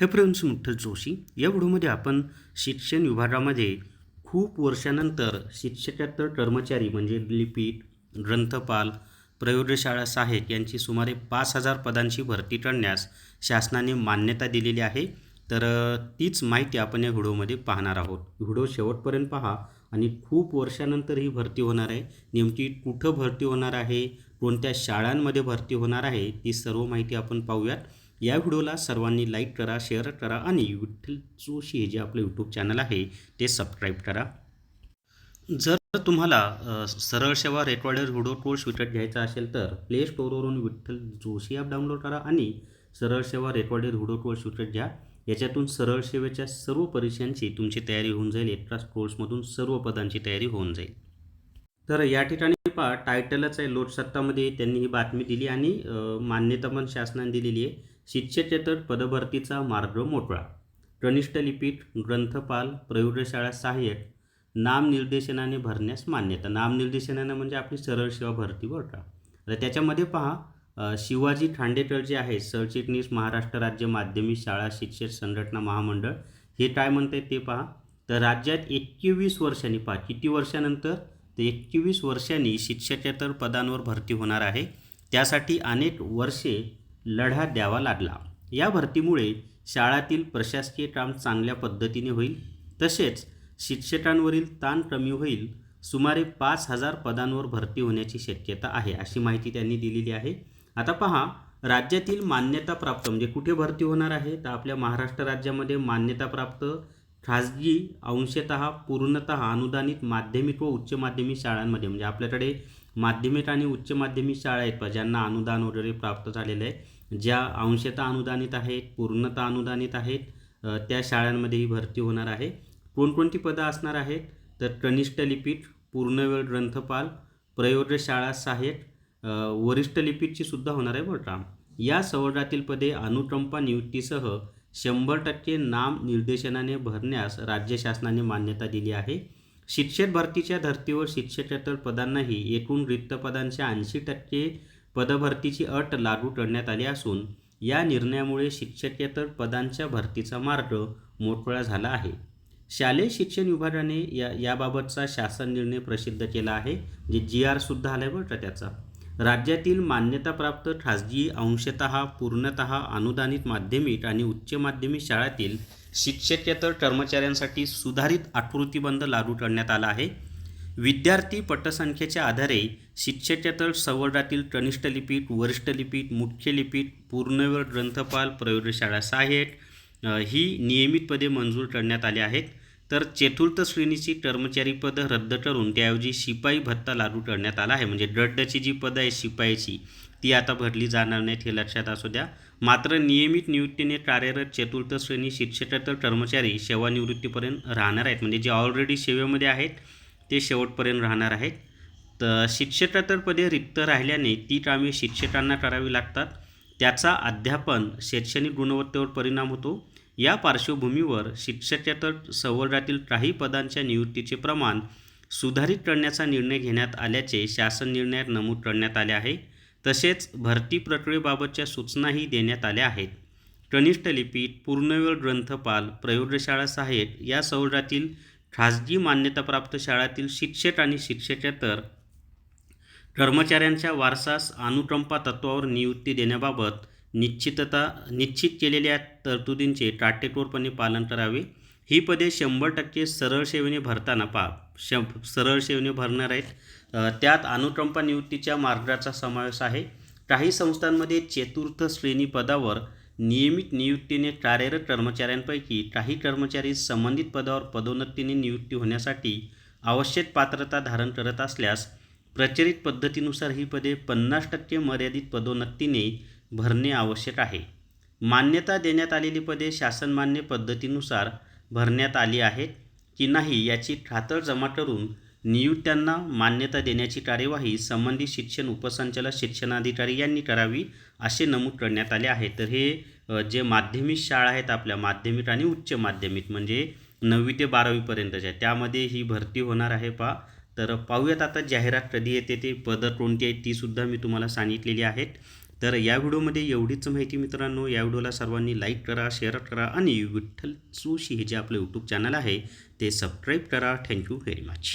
हे फ्रेंड्स मुठ्ठल जोशी. या व्हिडिओमध्ये आपण शिक्षण विभागामध्ये खूप वर्षानंतर शिक्षकेतर कर्मचारी म्हणजे लिपिक ग्रंथपाल प्रयोगशाळा सहाय्यक यांची सुमारे पाच हजार पदांची भरती करण्यास शासनाने मान्यता दिलेली आहे. तर तीच माहिती आपण या व्हिडिओमध्ये पाहणार आहोत. व्हिडिओ शेवटपर्यंत पहा आणि खूप वर्षानंतर ही भरती होणार आहे. नेमकी कुठं भरती होणार आहे? कोणत्या शाळांमध्ये भरती होणार आहे? ती सर्व माहिती आपण पाहूयात. या व्हिडिओला सर्वांनी लाईक करा शेअर करा आणि विठ्ठल जोशी हे जे आपलं यूट्यूब चॅनल आहे ते सबस्क्राईब करा. जर तुम्हाला सरळ सेवा रेकॉर्डर व्हिडिओ कोर्स विकत घ्यायचा असेल तर प्ले स्टोरवरून विठ्ठल जोशी ॲप डाउनलोड करा आणि सरळ सेवा रेकॉर्डेड व्हिडिओ कोर्स विकत घ्या. याच्यातून सरळ सेवेच्या सर्व परीक्षांची तुमची तयारी होऊन जाईल एकाच कोर्समधून सर्व पदांची तयारी होऊन जाईल. तर या ठिकाणी पहा टायटलच आहे लोकसत्तामध्ये त्यांनी ही बातमी दिली आणि मान्यता पण शासनाने दिलेली आहे. शिक्षकेतर पदभरतीचा मार्ग मोकळा कनिष्ठ लिपिक ग्रंथपाल प्रयोगशाळा सहाय्यक नामनिर्देशनाने भरण्यास मान्यता. नामनिर्देशनानं म्हणजे आपली सरळ सेवा भरती बरं का? तर त्याच्यामध्ये पहा शिवाजी खांडेकर जे आहे सरचिटणीस महाराष्ट्र राज्य माध्यमिक शाळा शिक्षक संघटना महामंडळ हे काय म्हणतात ते पहा. तर राज्यात एकवीस वर्षांनी पहा किती वर्षानंतर? तर एकवीस वर्षांनी शिक्षकेतर पदांवर भरती होणार आहे. त्यासाठी अनेक वर्षे लढा द्यावा लागला. या भरतीमुळे शाळातील प्रशासकीय काम चांगल्या पद्धतीने होईल. तसेच शिक्षकांवरील ताण कमी होईल. सुमारे पाच हजार पदांवर भरती होण्याची शक्यता आहे अशी माहिती त्यांनी दिलेली आहे. आता पहा राज्यातील मान्यताप्राप्त म्हणजे कुठे भरती होणार आहे? तर आपल्या महाराष्ट्र राज्यामध्ये मान्यताप्राप्त खाजगी अंशतः पूर्णतः अनुदानित माध्यमिक व उच्च माध्यमिक शाळांमध्ये म्हणजे आपल्याकडे माध्यमिक आणि उच्च माध्यमिक शाळा आहेत ज्यांना अनुदान वगैरे प्राप्त झालेलं आहे. ज्या अंशतः अनुदानित आहेत पूर्णतः अनुदानित आहेत त्या शाळांमध्येही भरती होणार आहे. कोणकोणती पदं असणार आहेत? तर कनिष्ठ लिपीट पूर्णवेळ ग्रंथपाल प्रयोगशाळा सहाय्यक वरिष्ठ लिपीतची सुद्धा होणार आहे बरं या संवर्गातील पदे अनुकंपा नियुक्तीसह शंभर टक्के नाम निर्देशनाने भरण्यास राज्य शासनाने मान्यता दिली आहे. शिक्षक भरतीच्या धर्तीवर शिक्षकेतर पदांनाही एकूण रिक्त पदांच्या ऐंशी टक्के पदभरतीची अट लागू करण्यात आली असून या निर्णयामुळे शिक्षकेतर पदांच्या भरतीचा मार्ग मोकळा झाला आहे. शालेय शिक्षण विभागाने या याबाबतचा शासन निर्णय प्रसिद्ध केला आहे जे जी आर सुद्धा आला आहे बरं का त्याचा. राज्यातील मान्यताप्राप्त खाजगी अंशतः पूर्णतः अनुदानित माध्यमिक आणि उच्च माध्यमिक शाळातील शिक्षकेतर कर्मचाऱ्यांसाठी सुधारित आकृतीबंध लागू करण्यात आला आहे. विद्यार्थी पटसंख्येच्या आधारे शिक्षकेतर संवर्गातील कनिष्ठ लिपिक वरिष्ठ लिपिक मुख्य लिपिक पूर्णवेळ ग्रंथपाल प्रयोगशाळा सहाय्यक ही नियमित पदे मंजूर करण्यात आली आहेत. तर चतुर्थ श्रेणीची कर्मचारी पदं रद्द करून त्याऐवजी शिपाई भत्ता लागू करण्यात आला आहे. म्हणजे गड्डची जी पदं आहे शिपाईची ती आता भरली जाणार नाहीत हे लक्षात असू द्या. मात्र नियमित नियुक्तीने कार्यरत चतुर्थ श्रेणी शिक्षकेतर कर्मचारी सेवानिवृत्तीपर्यंत राहणार आहेत. म्हणजे जे ऑलरेडी सेवेमध्ये आहेत ते शेवटपर्यंत राहणार आहेत. तर शिक्षकेतर पदे रिक्त राहिल्याने ती कामे शिक्षकांना करावी लागतात. त्याचा अध्यापन शैक्षणिक गुणवत्तेवर परिणाम होतो. या पार्श्वभूमीवर शिक्षकेतर संवर्गातील काही पदांच्या नियुक्तीचे प्रमाण सुधारित करण्याचा निर्णय घेण्यात आल्याचे शासन निर्णयात नमूद करण्यात आले आहे. तसेच भरती प्रक्रियेबाबतच्या सूचनाही देण्यात आल्या आहेत. कनिष्ठ लिपी पूर्णवेळ ग्रंथपाल प्रयोगशाळा सहाय्यक या संवर्गातील खाजगी मान्यताप्राप्त शाळातील शिक्षक आणि शिक्षकेतर कर्मचाऱ्यांच्या वारसास अनुकंपा तत्वावर नियुक्ती देण्याबाबत निश्चितता निश्चित केलेल्या तरतुदींचे काटेकोरपणे पालन करावे. ही पदे शंभर टक्के सरळ सेवेने भरताना पा शं सरळ सेवेने भरणार आहेत. त्यात अनुकंपा नियुक्तीच्या मार्गाचा समावेश आहे. काही संस्थांमध्ये चतुर्थ श्रेणी पदावर नियमित नियुक्तीने कार्यरत कर्मचाऱ्यांपैकी काही कर्मचारी संबंधित पदावर पदोन्नतीने नियुक्ती होण्यासाठी आवश्यक पात्रता धारण करत असल्यास प्रचलित पद्धतीनुसार ही पदे पन्नास टक्के मर्यादित पदोन्नतीने भरणे आवश्यक आहे. मान्यता देण्यात आलेली पदे शासनमान्य पद्धतीनुसार भरण्यात आली आहेत की नाही याची खातरजमा करून नियुक्त्यांना मान्यता देण्याची कार्यवाही संबंधित शिक्षण उपसंचालक शिक्षणाधिकारी यांनी करावी असे नमूद करण्यात आले आहे. तर हे जे माध्यमिक शाळा आहेत आपल्या माध्यमिक आणि उच्च माध्यमिक म्हणजे नववी ते बारावीपर्यंतच्या त्यामध्ये ही भरती होणार आहे पा. तर पाहूयात आता जाहिरात कधी येते ते पदं कोणती आहेत तीसुद्धा मी तुम्हाला सांगितलेली आहेत. तर या व्हिडिओमध्ये एवढीच माहिती मित्रांनो या व्हिडिओला सर्वांनी लाईक करा शेअर करा आणि विठ्ठल जोशी हे जे आपलं यूट्यूब चॅनल आहे ते सबस्क्राईब करा. Thank you very much.